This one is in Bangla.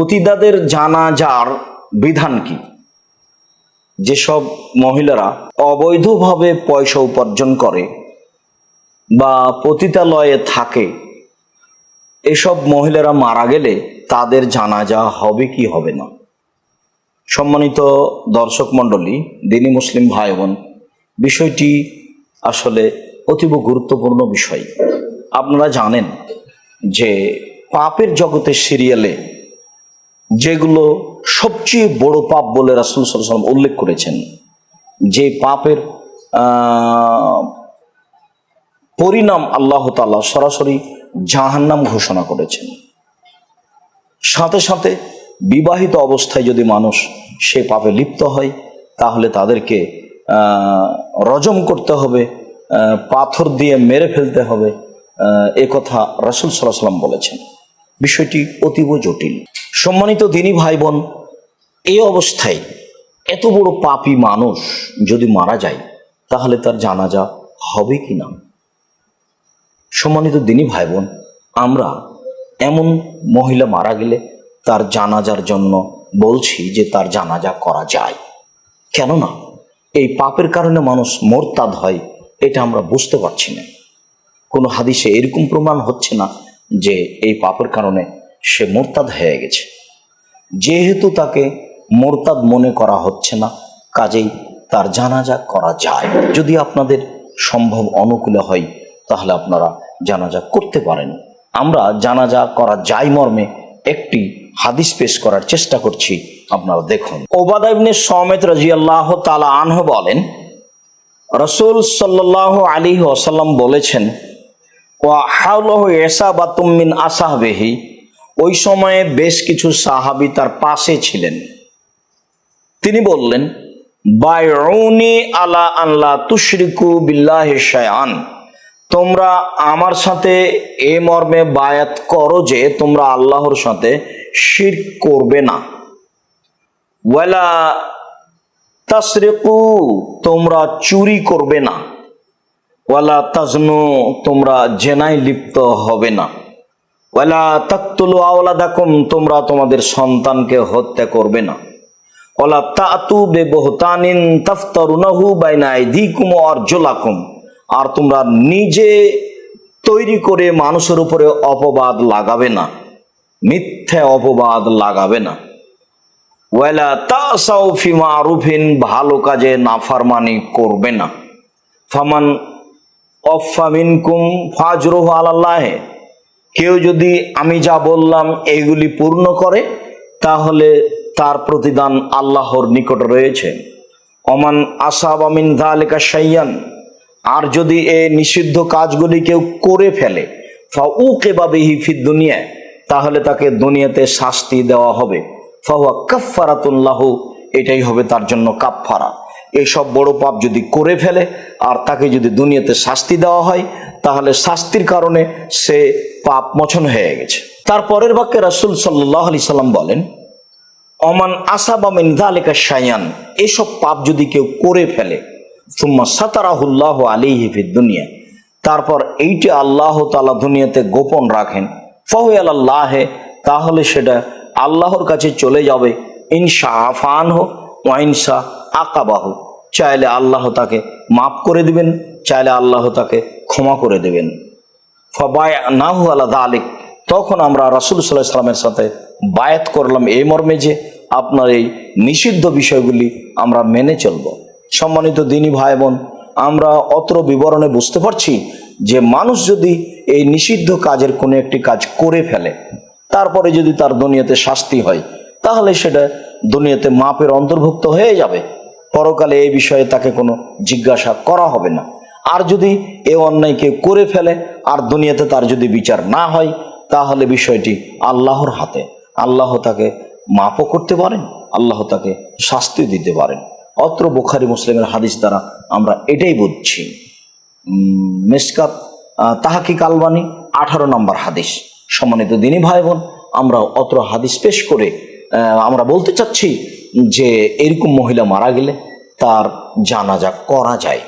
পতিতাদের জানাজার বিধান কি? যেসব মহিলারা অবৈধভাবে পয়সা উপার্জন করে বা পতিতালয়ে থাকে, এসব মহিলারা মারা গেলে তাদের জানাজা হবে কি হবে না? সম্মানিত দর্শক মণ্ডলী, দিনী মুসলিম ভাই বোন বিষয়টি আসলে অতীব গুরুত্বপূর্ণ বিষয়। আপনারা জানেন যে পাপের জগতের সিরিয়ালে যেগুলো সবচেয়ে বড় পাপ বলে রাসুল সাল্লাম উল্লেখ করেছেন। যে পাপের পরিণাম আল্লাহ তাআলা সরাসরি জাহান্নাম ঘোষণা করেছেন। সাথে সাথে বিবাহিত অবস্থায় যদি মানুষ সে পাপে লিপ্ত হয় তাহলে তাদেরকে রজম করতে হবে পাথর দিয়ে মেরে ফেলতে হবে আহ, এ কথা রাসুল সাল্লাহ সাল্লাম বলেছেন। বিষয়টি অতীব জটিল। সম্মানিত দিনী ভাই বোন এই অবস্থায় এত বড় পাপী মানুষ যদি মারা যায়, তাহলে তার জানাজা হবে কি না? সম্মানিত দিনী ভাই বোন আমরা এমন মহিলা মারা গেলে তার জানাজার জন্য বলছি যে তার জানাজা করা যায়। কেননা, এই পাপের কারণে মানুষ মোরতাদ হয়, এটা আমরা বুঝতে পারছি না। কোনো হাদিসে এরকম প্রমাণ হচ্ছে না যে এই পাপের কারণে সে মোরতাদ হয়ে গেছে। যেহেতু তাকে মোরতাদ মনে করা হচ্ছে না, কাজেই তার জানাজা করা যায়। যদি আপনাদের সম্ভব অনুকূলে হয়, তাহলে আপনারা জানাজা করতে পারেন। আমরা জানাজা করা যায় মর্মে একটি হাদিস পেশ করার চেষ্টা করছি, আপনারা দেখুন। ওবাদা ইবনে সমেত রাজিয়াল্লাহ তালা আনহ বলেন, রসুল সাল্লাহ আলী ওসাল্লাম বলেছেন তুমিন আসাহবেহি। ওই সময়ে বেশ কিছু সাহাবি তার পাশে ছিলেন। তিনি বললেন বায়উনি আলা আল্লাহ তুশরিকু বিল্লাহ শায়ান তোমরা আমার সাথে এ মর্মে বায়াত করো যে তোমরা আল্লাহর সাথে শির করবে না। ওয়ালা তাসরিকু, তোমরা চুরি করবে না। ওয়ালা তাজনু, তোমরা জেনায় লিপ্ত হবে না। ওয়ালা তাকতুলু আওলাদাকুম, তোমরা তোমাদের সন্তানকে হত্যা করবে না। ওয়ালা তাতু বেবহতানিন তাফতারুনাহু বাইনা আইদিকুম আরজুলাকুম, আর তোমরা নিজে তৈরি করে মানুষের উপরে অপবাদ লাগাবে না, মিথ্যা অপবাদ লাগাবে না। ওয়ালা তাসাউ ফি মারুফিন, ভালো কাজে নাফারমানি করবে না। ফামান অফামিনকুম ফাজরুহ আলাল্লাহে। কেউ যদি আমি যা বললাম এইগুলি পূর্ণ করে, তাহলে তার প্রতিদান আল্লাহর নিকট রয়েছে। অমান আসাব আমিন দালেকা সাইয়ান আর যদি এ নিষিদ্ধ কাজগুলি কেউ করে ফেলে ফাউ কেবাবিহি ফি দুনিয়ায় তাহলে তাকে দুনিয়াতে শাস্তি দেওয়া হবে। ফাহুয়া কাফারাতুল্লাহ এটাই হবে তার জন্য কাফফারা। এইসব বড় পাপ যদি করে ফেলে আর তাকে যদি দুনিয়াতে শাস্তি দেওয়া হয়, তাহলে শাস্তির কারণে সে পাপ মোচন হয়ে গেছে। তারপরের বাক্যে রাসুল সাল্লাহ আলি সাল্লাম বলেন, অমান আসাবামিন দালিকা শায়ান এসব পাপ যদি কেউ করে ফেলে, সুম্মা সাতারাহুল্লাহ আলিহি ফিদ দুনিয়া, তারপর এইটি আল্লাহ তালা দুনিয়াতে গোপন রাখেন। ফাহুই আল্লাহে তাহলে সেটা আল্লাহর কাছে চলে যাবে। ইনশা আফান হোক ওয়াইনসা আকাবাহ। চাইলে আল্লাহ তাকে মাফ করে দিবেন, চাইলে আল্লাহ তাকে ক্ষমা করে দেবেন। ফবায় নাহু আল্লাহ আলিক তখন আমরা রাসুল সাল্লাহ সাল্লামের সাথে বায়াত করলাম, এই মর্মে যে আপনার এই নিষিদ্ধ বিষয়গুলি আমরা মেনে চলব। সম্মানিত দিনী ভাই বোন আমরা অত্র বিবরণে বুঝতে পারছি যে মানুষ যদি এই নিষিদ্ধ কাজের কোনো একটি কাজ করে ফেলে, তারপরে যদি তার দুনিয়াতে শাস্তি হয়, তাহলে সেটা দুনিয়াতে মাপের অন্তর্ভুক্ত হয়ে যাবে। পরকালে এই বিষয়ে তাকে কোনো জিজ্ঞাসা করা হবে না। আর যদি এ অন্যায়কে করে ফেলে, আর দুনিয়াতে তার যদি বিচার না হয়, তাহলে বিষয়টি আল্লাহর হাতে। আল্লাহ তাকে মাপও করতে পারেন, আল্লাহ তাকে শাস্তি দিতে পারেন। অত্র বুখারি মুসলিমের হাদিস দ্বারা আমরা এটাই বুঝছি। মেসকাত তাহাকি কালবানি, আঠারো নম্বর হাদিস। সম্মানিত দিনী ভাই বোন আমরা অত্র হাদিস পেশ করে আমরা বলতে চাচ্ছি যে এরকম মহিলা মারা গেলে তার জানাজা করা যায়।